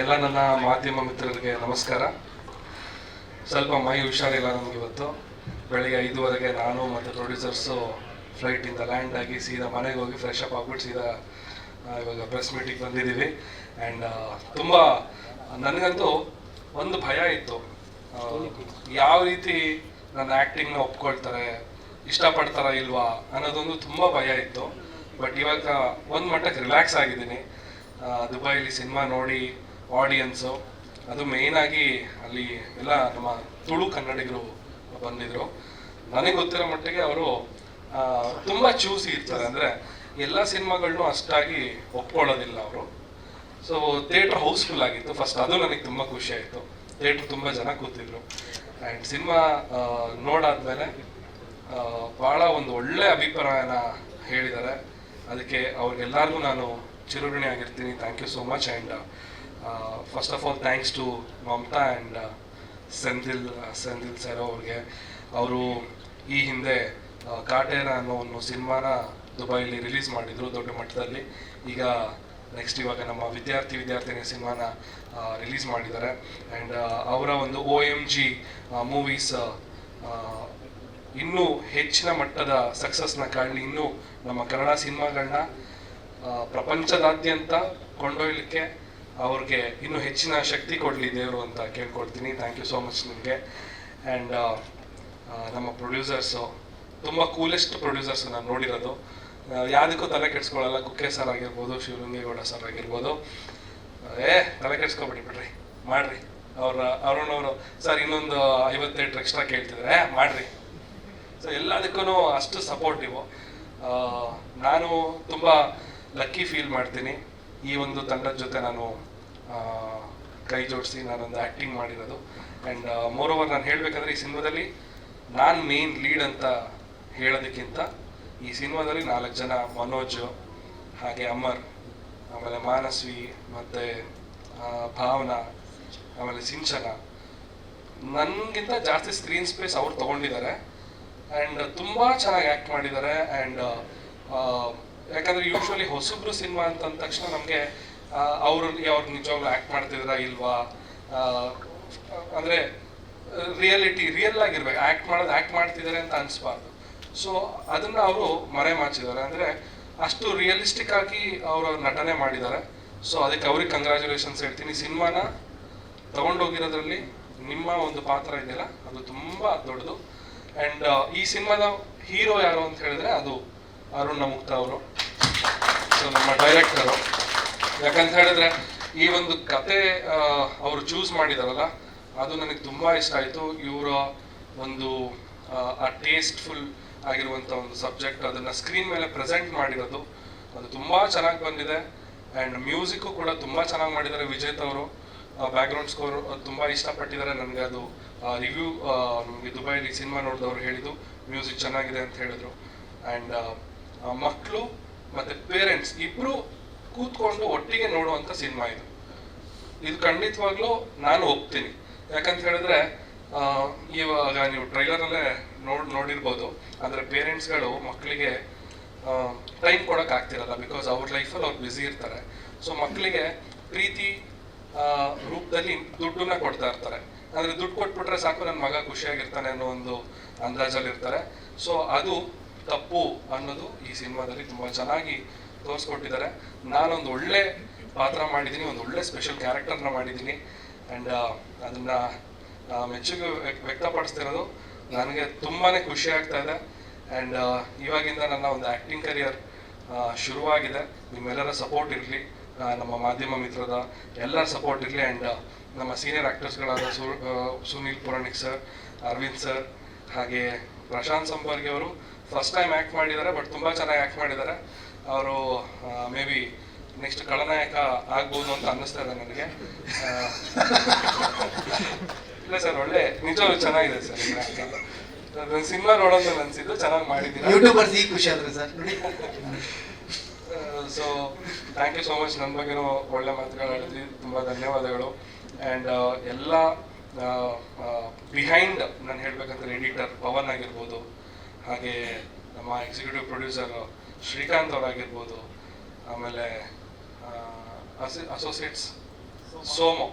ಎಲ್ಲ ನನ್ನ ಮಾಧ್ಯಮ ಮಿತ್ರರಿಗೆ ನಮಸ್ಕಾರ. ಸ್ವಲ್ಪ ಮೈ ಹುಷಾರಿಲ್ಲ ನಮ್ಗೆ ಇವತ್ತು. ಬೆಳಿಗ್ಗೆ ಐದುವರೆಗೆ ನಾನು ಮತ್ತು ಪ್ರೊಡ್ಯೂಸರ್ಸು ಫ್ಲೈಟಿಂದ ಲ್ಯಾಂಡ್ ಆಗಿ ಸೀದಾ ಮನೆಗೆ ಹೋಗಿ ಫ್ರೆಶ್ ಅಪ್ ಆಗ್ಬಿಟ್ಟು ಸೀದಾ ಇವಾಗ ಪ್ರೆಸ್ ಮೀಟಿಂಗ್ ಬಂದಿದ್ದೀವಿ. ಆ್ಯಂಡ್ ತುಂಬ, ನನಗಂತೂ ಒಂದು ಭಯ ಇತ್ತು. ಯಾವ ರೀತಿ ನನ್ನ ಆ್ಯಕ್ಟಿಂಗ್ನ ಒಪ್ಕೊಳ್ತಾರೆ, ಇಷ್ಟಪಡ್ತಾರ ಇಲ್ವಾ ಅನ್ನೋದೊಂದು ತುಂಬ ಭಯ ಇತ್ತು. ಬಟ್ ಇವಾಗ ಒಂದು ಮಟ್ಟಕ್ಕೆ ರಿಲ್ಯಾಕ್ಸ್ ಆಗಿದ್ದೀನಿ. ದುಬೈಲಿ ಸಿನಿಮಾ ನೋಡಿ ಆಡಿಯನ್ಸು ಅದು ಮೇಯ್ನ್ ಆಗಿ ಅಲ್ಲಿ ಎಲ್ಲ ನಮ್ಮ ತುಳು ಕನ್ನಡಿಗರು ಬಂದಿದ್ರು. ನನಗೆ ಗೊತ್ತಿರೋ ಮಟ್ಟಿಗೆ ಅವರು ತುಂಬ ಚೂಸಿ ಇರ್ತಾರೆ. ಅಂದರೆ ಎಲ್ಲ ಸಿನಿಮಾಗಳನ್ನೂ ಅಷ್ಟಾಗಿ ಒಪ್ಕೊಳ್ಳೋದಿಲ್ಲ ಅವರು. ಸೊ ಥಿಯೇಟ್ರ್ ಹೌಸ್ಫುಲ್ ಆಗಿತ್ತು. ಫಸ್ಟ್ ಅದು ನನಗೆ ತುಂಬ ಖುಷಿ ಆಯಿತು. ಥಿಯೇಟ್ರ್ ತುಂಬ ಜನ ಕೂತಿದ್ರು. ಆ್ಯಂಡ್ ಸಿನಿಮಾ ನೋಡಾದ್ಮೇಲೆ ಭಾಳ ಒಂದು ಒಳ್ಳೆ ಅಭಿಪ್ರಾಯನ ಹೇಳಿದ್ದಾರೆ. ಅದಕ್ಕೆ ಅವ್ರಿಗೆಲ್ಲರಿಗೂ ನಾನು ಚಿರಋಣಿ ಆಗಿರ್ತೀನಿ. Thank you so much and first of all thanks to Mamata and Senthil Senthil sir ಅವ್ರಿಗೆ. ಅವರು ಈ ಹಿಂದೆ ಆ, ಕಾಟೇರ ಅನ್ನೋ ಒಂದು ಸಿನಿಮಾನ ದುಬೈಲಿ ರಿಲೀಸ್ ಮಾಡಿದರು ದೊಡ್ಡ ಮಟ್ಟದಲ್ಲಿ. ಈಗ ನೆಕ್ಸ್ಟ್ ಇವಾಗ ನಮ್ಮ ವಿದ್ಯಾರ್ಥಿ ವಿದ್ಯಾರ್ಥಿನಿ ಸಿನಿಮಾನ ರಿಲೀಸ್ ಮಾಡಿದ್ದಾರೆ. ಆ್ಯಂಡ್ ಅವರ ಒಂದು ಒ ಎಂ ಜಿ ಮೂವೀಸ್ ಇನ್ನೂ ಹೆಚ್ಚಿನ ಮಟ್ಟದ ಸಕ್ಸಸ್ನ ಕಾಣಲಿ ಇನ್ನೂ ನಮ್ಮ ಕನ್ನಡ ಸಿನಿಮಾಗಳನ್ನ ಪ್ರಪಂಚದಾದ್ಯಂತ ಕೊಂಡೊಯ್ಲಿಕ್ಕೆ ಅವ್ರಿಗೆ ಇನ್ನೂ ಹೆಚ್ಚಿನ ಶಕ್ತಿ ಕೊಡಲಿ ದೇವರು ಅಂತ ಕೇಳ್ಕೊಡ್ತೀನಿ. ಥ್ಯಾಂಕ್ ಯು ಸೋ ಮಚ್ ನಿಮಗೆ. ಆ್ಯಂಡ್ ನಮ್ಮ ಪ್ರೊಡ್ಯೂಸರ್ಸು ತುಂಬ ಕೂಲೆಸ್ಟ್ ಪ್ರೊಡ್ಯೂಸರ್ಸ್ ನಾನು ನೋಡಿರೋದು. ಯಾವುದಕ್ಕೂ ತಲೆ ಕೆಡಿಸ್ಕೊಳ್ಳಲ್ಲ ಕುಕ್ಕೆ ಸರ್ ಆಗಿರ್ಬೋದು ಶಿವಲಿಂಗೇಗೌಡ ಸರ್ ಆಗಿರ್ಬೋದು. ಏ ತಲೆ ಕೆಡ್ಸ್ಕೊಬೇಡಿ ಬಿಡ್ರಿ. ಮಾಡ್ರಿ. ಅವ್ರ ಅವರು ಸರ್ ಇನ್ನೊಂದು ಐವತ್ತೆಂಟು ಎಕ್ಸ್ಟ್ರಾ ಕೇಳ್ತಿದ್ರೆ. "ಏ, ಮಾಡ್ರಿ. ಸೊ ಎಲ್ಲದಕ್ಕೂ ಅಷ್ಟು ಸಪೋರ್ಟಿವು ನಾನು ತುಂಬ ಲಕ್ಕಿ ಫೀಲ್ ಮಾಡ್ತೀನಿ. ಈ ಒಂದು ತಂಡದ ಜೊತೆ ನಾನು ಕೈ ಜೋಡಿಸಿ ನಾನೊಂದು ಆ್ಯಕ್ಟಿಂಗ್ ಮಾಡಿರೋದು. ಆ್ಯಂಡ್ ಮೋರ್ ಓವರ್ ನಾನು ಹೇಳಬೇಕಂದ್ರೆ ಈ ಸಿನಿಮಾದಲ್ಲಿ ನಾನು ಮೇನ್ ಲೀಡ್ ಅಂತ ಹೇಳೋದಕ್ಕಿಂತ ಈ ಸಿನಿಮಾದಲ್ಲಿ ನಾಲ್ಕು ಜನ, ಮನೋಜ್, ಹಾಗೆ ಅಮರ್, ಆಮೇಲೆ ಮಾನಸ್ವಿ ಮತ್ತು ಭಾವನಾ, ಆಮೇಲೆ ಸಿಂಚನ. ನನಗಿಂತ ಜಾಸ್ತಿ ಸ್ಕ್ರೀನ್ ಸ್ಪೇಸ್ ಅವ್ರು ತಗೊಂಡಿದ್ದಾರೆ. ಆ್ಯಂಡ್ ತುಂಬ ಚೆನ್ನಾಗಿ ಆ್ಯಕ್ಟ್ ಮಾಡಿದ್ದಾರೆ. ಆ್ಯಂಡ್ ಯಾಕಂದರೆ ಯೂಶ್ವಲಿ ಹೊಸಬ್ರು ಸಿನಿಮಾ ಅಂತ ಅಂದ ತಕ್ಷಣ ನಮಗೆ ಅವರು ಅವ್ರು ನಿಜವಾಗ್ಲೂ ಆ್ಯಕ್ಟ್ ಮಾಡ್ತಿದ್ರಾ ಇಲ್ವಾ? ಅಂದರೆ ರಿಯಾಲಿಟಿ ರಿಯಲ್ ಆಗಿರ್ಬೇಕು. ಆ್ಯಕ್ಟ್ ಮಾಡೋದು ಆ್ಯಕ್ಟ್ ಮಾಡ್ತಿದ್ದಾರೆ ಅಂತ ಅನಿಸ್ಬಾರ್ದು. ಸೊ ಅದನ್ನು ಅವರು ಮರೆ ಮಾಚಿದ್ದಾರೆ. ಅಂದರೆ, ಅಷ್ಟು ರಿಯಲಿಸ್ಟಿಕ್ ಆಗಿ ಅವರು ನಟನೆ ಮಾಡಿದ್ದಾರೆ. ಸೊ ಅದಕ್ಕೆ ಅವ್ರಿಗೆ ಕಂಗ್ರ್ಯಾಚುಲೇಷನ್ಸ್ ಹೇಳ್ತೀನಿ. ಸಿನಿಮಾನ ತಗೊಂಡೋಗಿರೋದ್ರಲ್ಲಿ ನಿಮ್ಮ ಒಂದು ಪಾತ್ರ ಇದೆಯಲ್ಲ, ಅದು ತುಂಬ ದೊಡ್ಡದು. ಆ್ಯಂಡ್ ಈ ಸಿನಿಮಾದ ಹೀರೋ ಯಾರು ಅಂತ ಹೇಳಿದ್ರೆ ಅದು ಅರುಣ್ ಮುಕ್ತ ಅವರು. ಸೊ ನಮ್ಮ ಡೈರೆಕ್ಟರು ಯಾಕಂತ ಹೇಳಿದ್ರೆ ಈ ಒಂದು ಕತೆ ಅವರು ಚೂಸ್ ಮಾಡಿದಾರಲ್ಲ ಅದು ನನಗೆ ತುಂಬ ಇಷ್ಟ ಆಯಿತು. ಇವರ ಒಂದು ಆ, ಟೇಸ್ಟ್ ಟೇಸ್ಟ್ಫುಲ್ ಆಗಿರುವಂಥ ಒಂದು ಸಬ್ಜೆಕ್ಟ್ ಅದನ್ನ ಸ್ಕ್ರೀನ್ ಮೇಲೆ ಪ್ರೆಸೆಂಟ್ ಮಾಡಿರೋದು ಅದು ತುಂಬ ಚೆನ್ನಾಗಿ ಬಂದಿದೆ. ಆ್ಯಂಡ್ ಮ್ಯೂಸಿಕ್ಕು ಕೂಡ ತುಂಬ ಚೆನ್ನಾಗಿ ಮಾಡಿದ್ದಾರೆ ವಿಜೇತ್ ಅವರು. ಬ್ಯಾಕ್ಗ್ರೌಂಡ್ ಸ್ಕೋರ್ ತುಂಬ ಇಷ್ಟಪಟ್ಟಿದ್ದಾರೆ ನನಗೆ ಅದು ರಿವ್ಯೂ ನಮಗೆ ದುಬೈಲಿ ಸಿನಿಮಾ ನೋಡಿದವರು ಹೇಳಿದ್ದು ಮ್ಯೂಸಿಕ್ ಚೆನ್ನಾಗಿದೆ ಅಂತ ಹೇಳಿದ್ರು. ಆ್ಯಂಡ್ ಮಕ್ಕಳು ಮತ್ತು ಪೇರೆಂಟ್ಸ್ ಇಬ್ರು ಕೂತ್ಕೊಂಡು ಒಟ್ಟಿಗೆ ನೋಡುವಂತ ಸಿನಿಮಾ ಇದು. ಇದು ಖಂಡಿತವಾಗ್ಲೂ ನಾನು ಒಪ್ತೀನಿ. ಯಾಕಂತ ಹೇಳಿದ್ರೆ ಇವಾಗ ನೀವು ಟ್ರೈಲರಲ್ಲೇ ನೋಡ್, ನೋಡಿರ್ಬೋದು. ಅಂದರೆ ಪೇರೆಂಟ್ಸ್ಗಳು ಮಕ್ಕಳಿಗೆ ಟೈಮ್ ಕೊಡೋಕ್ಕಾಗ್ತಿರಲ್ಲ ಬಿಕಾಸ್ ಅವ್ರ ಲೈಫಲ್ಲಿ ಅವ್ರು ಬ್ಯುಸಿ ಇರ್ತಾರೆ. ಸೊ ಮಕ್ಕಳಿಗೆ ಪ್ರೀತಿ ರೂಪದಲ್ಲಿ ದುಡ್ಡನ್ನ ಕೊಡ್ತಾ ಇರ್ತಾರೆ. ಅಂದರೆ ದುಡ್ಡು ಕೊಟ್ಬಿಟ್ರೆ ಸಾಕು ನನ್ನ ಮಗ ಖುಷಿಯಾಗಿರ್ತಾನೆ ಅನ್ನೋ ಒಂದು ಅಂದಾಜಲ್ಲಿ ಇರ್ತಾರೆ ಸೊ ಅದು ತಪ್ಪು ಅನ್ನೋದು ಈ ಸಿನಿಮಾದಲ್ಲಿ ತುಂಬ ಚೆನ್ನಾಗಿ ತೋರಿಸ್ಕೊಟ್ಟಿದ್ದಾರೆ. ನಾನೊಂದು ಒಳ್ಳೆ ಪಾತ್ರ ಮಾಡಿದ್ದೀನಿ, ಒಂದು ಒಳ್ಳೆ ಸ್ಪೆಷಲ್ ಕ್ಯಾರೆಕ್ಟರ್ನ ಮಾಡಿದ್ದೀನಿ. ಆ್ಯಂಡ್ ಅದನ್ನ ಮೆಚ್ಚುಗೆ ವ್ಯಕ್- ವ್ಯಕ್ತಪಡಿಸ್ತಿರೋದು ನನಗೆ ತುಂಬಾ ಖುಷಿ ಆಗ್ತಾ ಇದೆ. ಆ್ಯಂಡ್ ಇವಾಗಿಂದ ನನ್ನ ಒಂದು ಆ್ಯಕ್ಟಿಂಗ್ ಕರಿಯರ್ ಶುರುವಾಗಿದೆ. ನಿಮ್ಮೆಲ್ಲರ ಸಪೋರ್ಟ್ ಇರಲಿ. ನಮ್ಮ ಮಾಧ್ಯಮ ಮಿತ್ರದ ಎಲ್ಲರ ಸಪೋರ್ಟ್ ಇರಲಿ. ಆ್ಯಂಡ್ ನಮ್ಮ ಸೀನಿಯರ್ ಆ್ಯಕ್ಟರ್ಸ್ಗಳಾದ ಸು ಸುನೀಲ್ ಪುರಾಣಿಕ್ ಸರ್ ಅರವಿಂದ್ ಸರ್ ಹಾಗೆ ಪ್ರಶಾಂತ್ ಸಂಪರ್ಗಿ ಅವರು ಫಸ್ಟ್ ಟೈಮ್ ಆ್ಯಕ್ಟ್ ಮಾಡಿದ್ದಾರೆ ಬಟ್ ತುಂಬ ಚೆನ್ನಾಗಿ ಆ್ಯಕ್ಟ್ ಮಾಡಿದ್ದಾರೆ. ಅವರು ಮೇ ಬಿ ನೆಕ್ಸ್ಟ್ ಖಳನಾಯಕ ಆಗ್ಬೋದು ಅಂತ ಅನ್ನಿಸ್ತಾ ಇದೆ ನನಗೆ. ಇಲ್ಲ ಸರ್ ಒಳ್ಳೆ ನಿಜವಾಗ್ಲೂ ಚೆನ್ನಾಗಿದೆ ಸರ್ ನನ್ನ ಸಿನಿಮಾ ನೋಡೋದು ಅನ್ಸಿದ್ದು ಚೆನ್ನಾಗಿ ಮಾಡಿದ್ದೀನಿ ಯೂಟ್ಯೂಬರ್ಸ್ ಈಗ ಖುಷಿ ಆದ್ರೆ sir so thank you so much ನನ್ನ ಬಗ್ಗೆನೂ ಒಳ್ಳೆ ಮಾತುಗಳು ಹೇಳಿದ್ವಿ ತುಂಬ ಧನ್ಯವಾದಗಳು. ಆ್ಯಂಡ್ ಎಲ್ಲ ಬಿಹೈಂಡ್ ನಾನು ಹೇಳ್ಬೇಕಂದ್ರೆ ಎಡಿಟರ್ ಪವನ್ ಆಗಿರ್ಬೋದು ಹಾಗೆ ನಮ್ಮ ಎಕ್ಸಿಕ್ಯೂಟಿವ್ ಪ್ರೊಡ್ಯೂಸರು ಶ್ರೀಕಾಂತ್ ಅವರಾಗಿರ್ಬೋದು ಆಮೇಲೆ ಅಸೋಸಿಯೇಟ್ಸ್ ಸೋಮು.